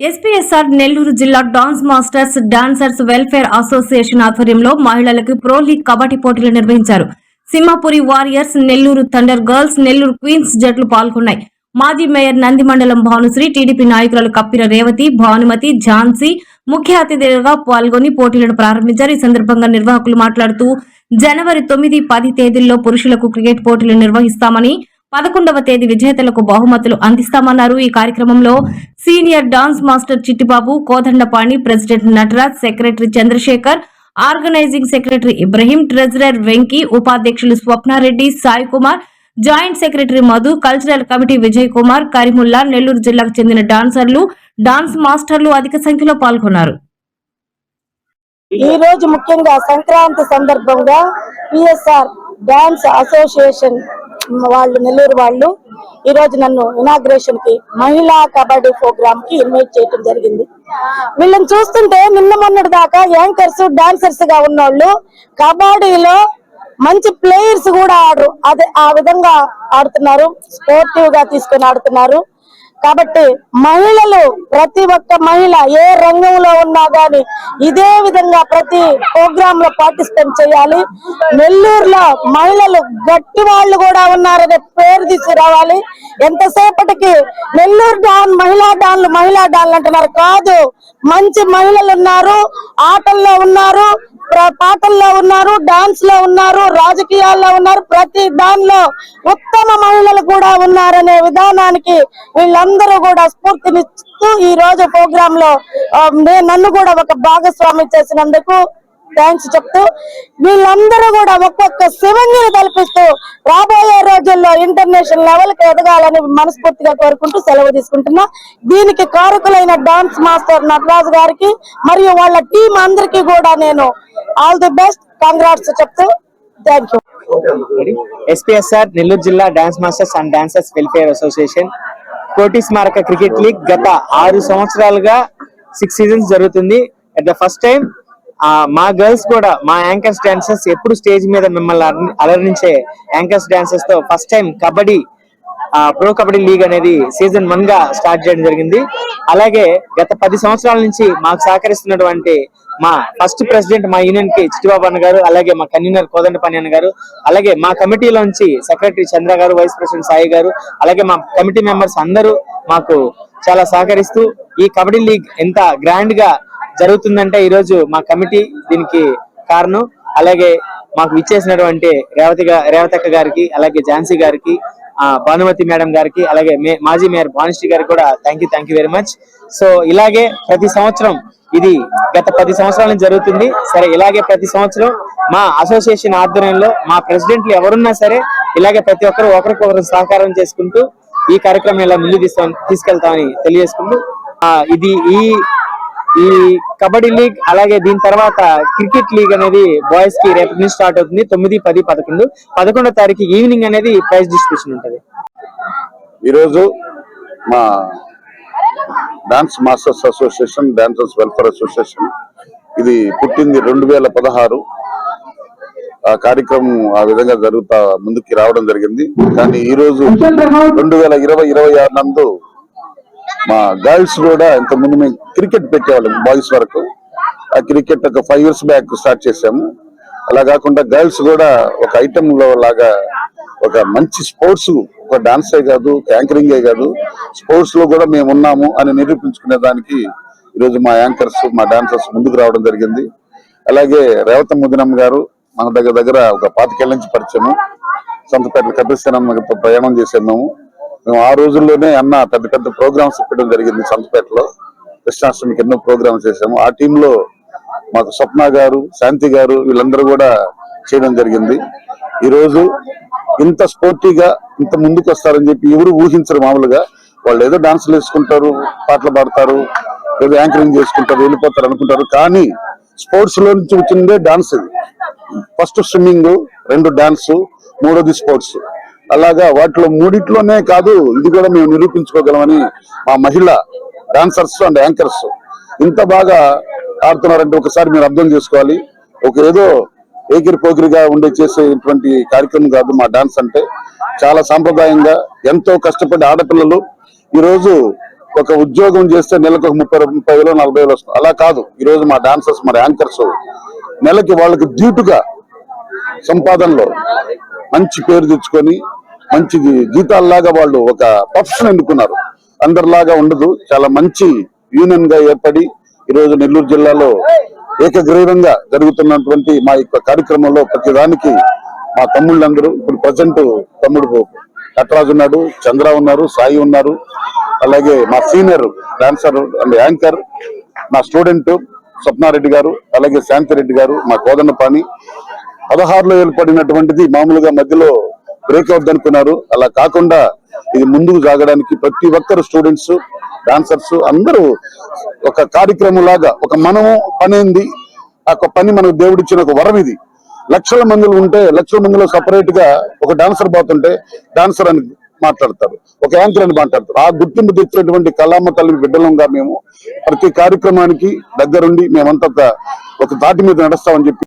SPSR Nellore జిల్లా dance masters dancers welfare association ఆధ్వర్యంలో మహిళలకు ప్రో లీగ్ కబడ్డీ పోటీలు నిర్వహించారు. Simhapuri warriors Nellore thunder girls Nellore queens జట్లు పాల్గొన్నాయి. మాజీ మేయర్ నంది మండలం భానుశ్రీ టీడీపీ నాయకురాలు కప్పిర రేవతి భానుమతి ఝాన్సీ ముఖ్య అతిథిగా పాల్గొని పోటీలను ప్రారంభించారు. ఈ సందర్భంగా నిర్వాహకులు మాట్లాడుతూ జనవరి తొమ్మిది పది తేదీల్లో పురుషులకు క్రికెట్ పోటీలు నిర్వహిస్తామని పదకొండవ తేదీ విజేతలకు బహుమతులు అందిస్తామన్నారు. ఈ కార్యక్రమంలో senior dance master Chittibabu Kodandapani president Nataraj secretary Chandrasekhar organising secretary Ibrahim treasurer Venky ఉపాధ్యక్షులు Swapna Reddy Sai Kumar joint secretary Madhu cultural committee Vijay Kumar Karimulla Nellore జిల్లాకు చెందిన డాన్సర్లు డాన్స్ మాస్టర్లు అధిక సంఖ్యలో పాల్గొన్నారు. ఈ రోజు ముఖ్యంగా సంక్రాంతి సందర్భంగా పిఎస్ఆర్ డాన్స్ అసోసియేషన్ వాళ్ళు నెల్లూరు వాళ్ళు ఈ రోజు నన్ను ఇనాగ్రేషన్కి మహిళా కబడ్డీ ప్రోగ్రామ్కి ఇన్వైట్ చేయడం జరిగింది. వీళ్ళని చూస్తుంటే నిన్న మొన్నటి దాకా యాంకర్స్ డాన్సర్స్గా ఉన్నోళ్ళు కబడ్డీలో మంచి ప్లేయర్స్ కూడా ఆడరు. అదే ఆ విధంగా ఆడుతున్నారు స్పోర్టివ్గా తీసుకొని ఆడుతున్నారు. కాబట్టి మహిళలు ప్రతి ఒక్క మహిళ ఏ రంగంలో ఉన్నా గాని ఇదే విధంగా ప్రతి ప్రోగ్రామ్లో పార్టిసిపేట్ చేయాలి. నెల్లూరులో మహిళలు గట్టి వాళ్ళు కూడా ఉన్నారనే పేరు తీసుకురావాలి ఎంతసేపటికి నెల్లూరు డాన్ మహిళా డాన్లు మహిళా డాన్లు అంటున్నారు. కాదు మంచి మహిళలు ఉన్నారు ఆటల్లో ఉన్నారు పాటల్లో ఉన్నారు డాన్స్లో ఉన్నారు రాజకీయాల్లో ఉన్నారు ప్రతి దానిలో ఉత్తమ మహిళలు కూడా ఉన్నారనే విధానానికి వీళ్ళందరూ కూడా స్ఫూర్తినిస్తూ ఈ రోజు ప్రోగ్రామ్లో నన్ను కూడా ఒక భాగస్వామి చేసినందుకు థ్యాంక్స్ చెప్తూ వీళ్ళందరూ కూడా ఒక్కొక్క శివంగిని కల్పిస్తూ రాబోయే రోజుల్లో ఇంటర్నేషనల్ లెవెల్కి ఎదగాలని మనస్ఫూర్తిగా కోరుకుంటూ సెలవు తీసుకుంటున్నా. దీనికి కారకులైన డాన్స్ మాస్టర్ నటరాజు గారికి మరియు వాళ్ళ టీం అందరికీ కూడా నేను ఆల్ ది బెస్ట్. కంగ్రాట్స్ చెప్తూ థ్యాంక్ యూ. ఎస్పీఎస్ఆర్ నెల్లూరు జిల్లా dance masters and dancers welfare association Koti స్మారక క్రికెట్ లీగ్ గత ఆరు సంవత్సరాలుగా సిక్స్ సీజన్స్ జరుగుతుంది. అట్ ద ఫస్ట్ టైం మా గర్ల్స్ కూడా మా యాంకర్స్ డాన్సర్స్ ఎప్పుడు స్టేజ్ మీద మిమ్మల్ని అలరించే anchors డాన్సర్స్తో first time kabaddi pro kabaddi league అనేది సీజన్ వన్గా స్టార్ట్ చేయడం జరిగింది. అలాగే గత పది సంవత్సరాల నుంచి మాకు సహకరిస్తున్నటువంటి మా ఫస్ట్ ప్రెసిడెంట్ మా యూనియన్కి చిట్టిబాబు అన్న గారు అలాగే మా కన్వీనర్ కోదండపని అన్న గారు అలాగే మా కమిటీలోంచి సెక్రటరీ చంద్ర గారు వైస్ ప్రెసిడెంట్ సాయి గారు అలాగే మా కమిటీ మెంబర్స్ అందరూ మాకు చాలా సహకరిస్తూ ఈ కబడ్డీ లీగ్ ఎంత గ్రాండ్గా జరుగుతుందంటే ఈ రోజు మా కమిటీ దీనికి కారణం. అలాగే మాకు ఇచ్చేసినటువంటి రేవతి రేవతక్క గారికి అలాగే ఝాన్సీ గారికి ఆ భానుమతి మేడం గారికి అలాగే మే- మాజీ మేయర్ భానుశ్రీ గారికి కూడా thank you thank you very much so ఇలాగే ప్రతి సంవత్సరం ఇది గత పది సంవత్సరాల నుంచి జరుగుతుంది. సరే ఇలాగే ప్రతి సంవత్సరం మా అసోసియేషన్ ఆధ్వర్యంలో మా ప్రెసిడెంట్లు ఎవరున్నా సరే ఇలాగే ప్రతి ఒక్కరు ఒకరికొకరు సహకారం చేసుకుంటూ ఈ కార్యక్రమం ఇలా ముందు తీస్తాం తీసుకెళ్తామని తెలియజేసుకుంటూ ఆ ఇది ఈ ఈ కబడ్డీ లీగ్ అలాగే దీని తర్వాత క్రికెట్ లీగ్ అనేది బాయ్స్కి రేపటి నుంచి స్టార్ట్ అవుతుంది. తొమ్మిది పది పదకొండు. పదకొండో తారీఖు ఈవినింగ్ అనేది ప్రైజ్ డిస్ట్రిబ్యూషన్ ఉంటది. ఈరోజు మా dance masters association dancers welfare association. ఇది పుట్టింది రెండు వేల పదహారు. ఆ కార్యక్రమం ఆ విధంగా జరుగుతా ముందుకి రావడం జరిగింది. కానీ ఈ రోజు రెండు వేల ఇరవై ఇరవై ఆరు నందు మా గర్ల్స్ కూడా ఇంతకుముందు మేము క్రికెట్ పెట్టేవాళ్ళం బాయ్స్ వరకు. ఆ క్రికెట్ ఒక ఫైవ్ ఇయర్స్ బ్యాక్ స్టార్ట్ చేసాము అలా కాకుండా గర్ల్స్ కూడా ఒక ఐటమ్లో లాగా ఒక మంచి స్పోర్ట్స్ ఒక డాన్సే కాదు యాంకరింగే కాదు స్పోర్ట్స్లో కూడా మేము ఉన్నాము అని నిరూపించుకునే దానికి ఈరోజు మా యాంకర్స్ మా డాన్సర్స్ ముందుకు రావడం జరిగింది. అలాగే రేవత ముదినమ్మ గారు మన దగ్గర దగ్గర ఒక పాతికేళ్ళ నుంచి పరిచయము. సొంతపేట కపిస్తేనమ్మ ప్రయాణం చేసాము మేము. మేము ఆ రోజుల్లోనే అన్న పెద్ద పెద్ద ప్రోగ్రామ్స్ పెట్టడం జరిగింది సంతపేటలో. కృష్ణాష్టమికి ఎన్నో ప్రోగ్రామ్స్ చేసాము ఆ టీంలో మాకు స్వప్న గారు శాంతి గారు వీళ్ళందరూ కూడా చేయడం జరిగింది. ఈరోజు ఇంత స్పోర్టీగా ఇంత ముందుకు వస్తారని చెప్పి ఎవరు ఊహించరు మామూలుగా. వాళ్ళు ఏదో డాన్సులు వేసుకుంటారు పాటలు పాడతారు ఏదో యాంకరింగ్ చేసుకుంటారు వెళ్ళిపోతారు అనుకుంటారు. కానీ స్పోర్ట్స్లో నుంచి వచ్చిందే డాన్స్ ఇది. ఫస్ట్ స్విమ్మింగ్ రెండు డాన్స్ మూడోది స్పోర్ట్స్. అలాగా వాటిలో మూడిట్లోనే కాదు ఇది కూడా మేము నిరూపించుకోగలమని మా మహిళ డాన్సర్స్ అండ్ యాంకర్స్ ఇంత బాగా ఆడుతున్నారంటే ఒకసారి మీరు అర్థం చేసుకోవాలి. ఒక ఏదో ఏకిరి పోకిరిగా ఉండే చేసేటువంటి కార్యక్రమం కాదు మా డాన్స్ అంటే. చాలా సాంప్రదాయంగా ఎంతో కష్టపడి ఆడపిల్లలు ఈరోజు ఒక ఉద్యోగం చేస్తే నెలకు ఒక ముప్పై ముప్పై వేలు నలభై వేలు వస్తుంది. అలా కాదు. ఈరోజు మా డాన్సర్స్ మా యాంకర్స్ నెలకి వాళ్ళకి డ్యూటుగా సంపాదనలో మంచి పేరు తెచ్చుకొని మంచి జీతాల్లాగా వాళ్ళు ఒక ప్రొఫెషన్ ఎన్నుకున్నారు. అందరిలాగా ఉండదు. చాలా మంచి యూనియన్గా ఏర్పడి ఈ రోజు నెల్లూరు జిల్లాలో ఏకగ్రీవంగా జరుగుతున్నటువంటి మా యొక్క కార్యక్రమంలో ప్రతిదానికి మా తమ్ముళ్ళందరూ ఇప్పుడు ప్రజెంట్ తమ్ముడు నటరాజు ఉన్నాడు చంద్ర ఉన్నారు సాయి ఉన్నారు. అలాగే మా సీనియర్ డాన్సర్ అండ్ యాంకర్ నా స్టూడెంట్ స్వప్నారెడ్డి గారు అలాగే శాంతిరెడ్డి గారు మా కోదండపాణి పదహారులో ఏర్పడినటువంటిది మామూలుగా మధ్యలో బ్రేక్ అనుకున్నారు. అలా కాకుండా ఇది ముందుకు సాగడానికి ప్రతి ఒక్కరు స్టూడెంట్స్ డాన్సర్స్ అందరూ ఒక కార్యక్రమం లాగా ఒక మనము పనేంది ఆ ఒక పని మనకు దేవుడిచ్చిన ఒక వరం ఇది. లక్షల మందులు ఉంటే లక్షల మందిలో సపరేట్గా ఒక డాన్సర్ పోతుంటే డాన్సర్ అని మాట్లాడతారు. ఒక యాంకర్ అని మాట్లాడతారు. ఆ గుర్తింపు తెచ్చినటువంటి కళామ తల్లి బిడ్డలంగా మేము ప్రతి కార్యక్రమానికి దగ్గరుండి మేమంతా ఒక- ఒక తాటి మీద నడుస్తామని చెప్పి